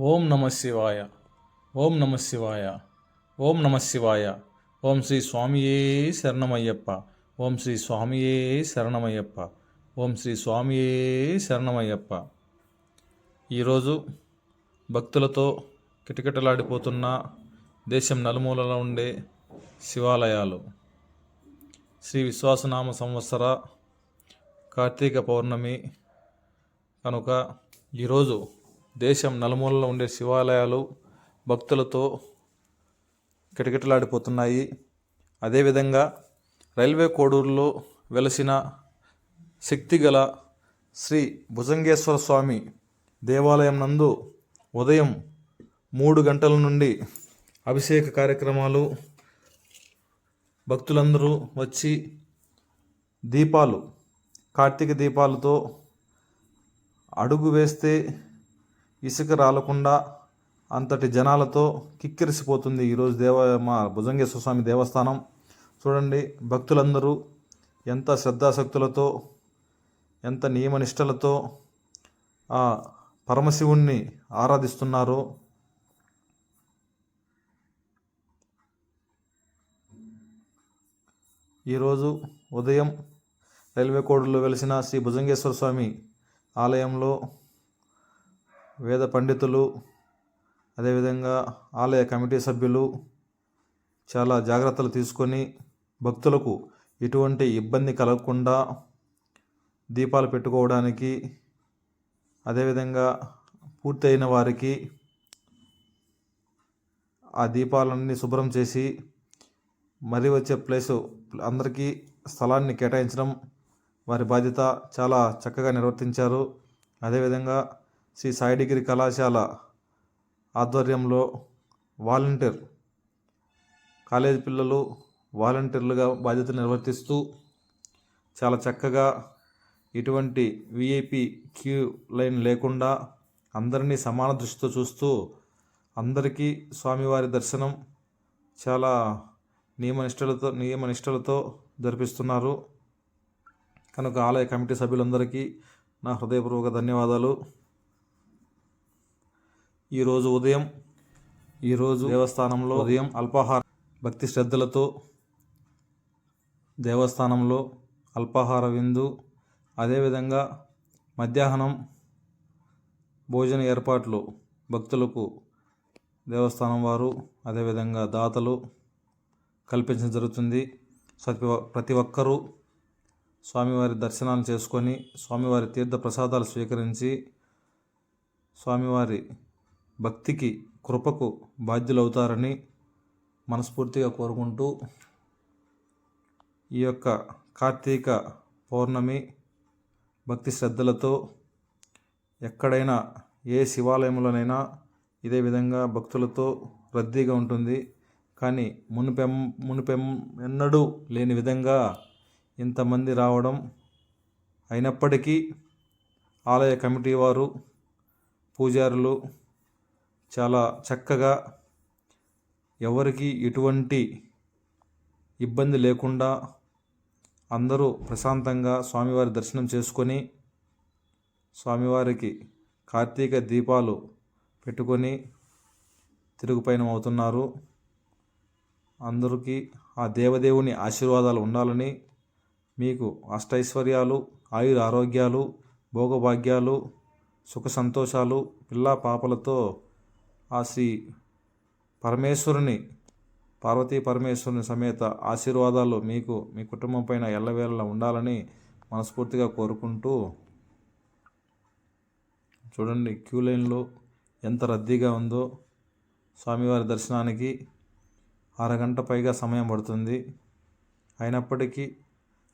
ఓం నమ శివాయ ఓం నమ శివాయ ఓం నమ శివాయ ఓం శ్రీ స్వామియే శరణమయ్యప్ప ఓం శ్రీ స్వామియే శరణమయ్యప్ప ఓం శ్రీ స్వామియే శరణమయ్యప్ప. ఈరోజు భక్తులతో కిటకిటలాడిపోతున్న దేశం నలుమూలలో ఉండే శివాలయాలు. శ్రీ విశ్వాసనామ సంవత్సర కార్తీక పౌర్ణమి కనుక ఈరోజు దేశం నలుమూలలో ఉండే శివాలయాలు భక్తులతో కిటకిటలాడిపోతున్నాయి. అదేవిధంగా రైల్వే కోడూరులో వెలసిన శక్తిగల శ్రీ భుజంగేశ్వర స్వామి దేవాలయం నందు ఉదయం మూడు గంటల నుండి అభిషేక కార్యక్రమాలు భక్తులందరూ వచ్చి దీపాలు కార్తీక దీపాలతో అడుగు వేస్తే ఇసుక రాలకుండా అంతటి జనాలతో కిక్కిరిసిపోతుంది ఈరోజు దేవ మా భుజంగేశ్వర స్వామి దేవస్థానం. చూడండి భక్తులందరూ ఎంత శ్రద్ధాశక్తులతో ఎంత నియమనిష్టలతో ఆ పరమశివుణ్ణి ఆరాధిస్తున్నారో. ఈరోజు ఉదయం రైల్వే కోడూరులో వెలిసిన శ్రీ భుజంగేశ్వర స్వామి ఆలయంలో వేద పండితులు అదేవిధంగా ఆలయ కమిటీ సభ్యులు చాలా జాగ్రత్తలు తీసుకొని భక్తులకు ఎటువంటి ఇబ్బంది కలగకుండా దీపాలు పెట్టుకోవడానికి అదేవిధంగా పూర్తయిన వారికి ఆ దీపాలన్నీ శుభ్రం చేసి మరీ వచ్చే ప్లేసు అందరికీ స్థలాన్ని కేటాయించడం వారి బాధ్యత చాలా చక్కగా నిర్వర్తించారు. అదేవిధంగా శ్రీ సాయి డిగ్రీ కళాశాల ఆధ్వర్యంలో వాలంటీర్ కాలేజీ పిల్లలు వాలంటీర్లుగా బాధ్యత నిర్వర్తిస్తూ చాలా చక్కగా ఎటువంటి విఐపి క్యూ లైన్ లేకుండా అందరినీ సమాన దృష్టితో చూస్తూ అందరికీ స్వామివారి దర్శనం చాలా నియమనిష్టలతో నియమనిష్టలతో జరిపిస్తున్నారు. కనుక ఆలయ కమిటీ సభ్యులందరికీ నా హృదయపూర్వక ధన్యవాదాలు. ఈరోజు ఉదయం ఈరోజు దేవస్థానంలో ఉదయం అల్పాహార భక్తి శ్రద్ధలతో దేవస్థానంలో అల్పాహార విందు అదేవిధంగా మధ్యాహ్నం భోజన ఏర్పాట్లు భక్తులకు దేవస్థానం వారు అదేవిధంగా దాతలు కల్పించడం జరుగుతుంది. ప్రతి ప్రతి ఒక్కరూ స్వామివారి దర్శనాలు చేసుకొని స్వామివారి తీర్థ ప్రసాదాలు స్వీకరించి స్వామివారి భక్తికి కృపకు బాధ్యులవుతారని మనస్ఫూర్తిగా కోరుకుంటూ ఈ యొక్క కార్తీక పౌర్ణమి భక్తి శ్రద్ధలతో ఎక్కడైనా ఏ శివాలయంలోనైనా ఇదే విధంగా భక్తులతో రద్దీగా ఉంటుంది. కానీ మునిపెం మునిపెం ఎన్నడూ లేని విధంగా ఇంతమంది రావడం అయినప్పటికీ ఆలయ కమిటీ వారు పూజారులు చాలా చక్కగా ఎవరికి ఎటువంటి ఇబ్బంది లేకుండా అందరూ ప్రశాంతంగా స్వామివారి దర్శనం చేసుకొని స్వామివారికి కార్తీక దీపాలు పెట్టుకొని తిరుగుపయనం అవుతున్నారు అందరికీ ఆ దేవదేవుని ఆశీర్వాదాలు ఉండాలని మీకు అష్టైశ్వర్యాలు ఆయుర ఆరోగ్యాలు భోగభాగ్యాలు సుఖ సంతోషాలు పిల్లా పాపలతో ఆ శ్రీ పరమేశ్వరుని పార్వతీ పరమేశ్వరుని సమేత ఆశీర్వాదాలు మీకు మీ కుటుంబం పైన ఎల్లవేళలా ఉండాలని మనస్ఫూర్తిగా కోరుకుంటూ చూడండి క్యూ లైన్లో ఎంత రద్దీగా ఉందో. స్వామివారి దర్శనానికి అరగంట పైగా సమయం పడుతుంది. అయినప్పటికీ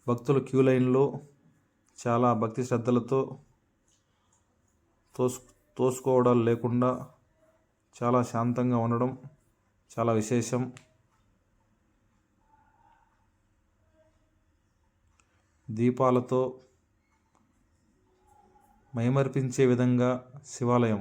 భక్తులు క్యూ లైన్లో చాలా భక్తి శ్రద్ధలతో తోసు తోసుకోవడాలు లేకుండా చాలా శాంతంగా ఉండడం చాలా విశేషం. దీపాలతో మైమర్పించే విధంగా శివాలయం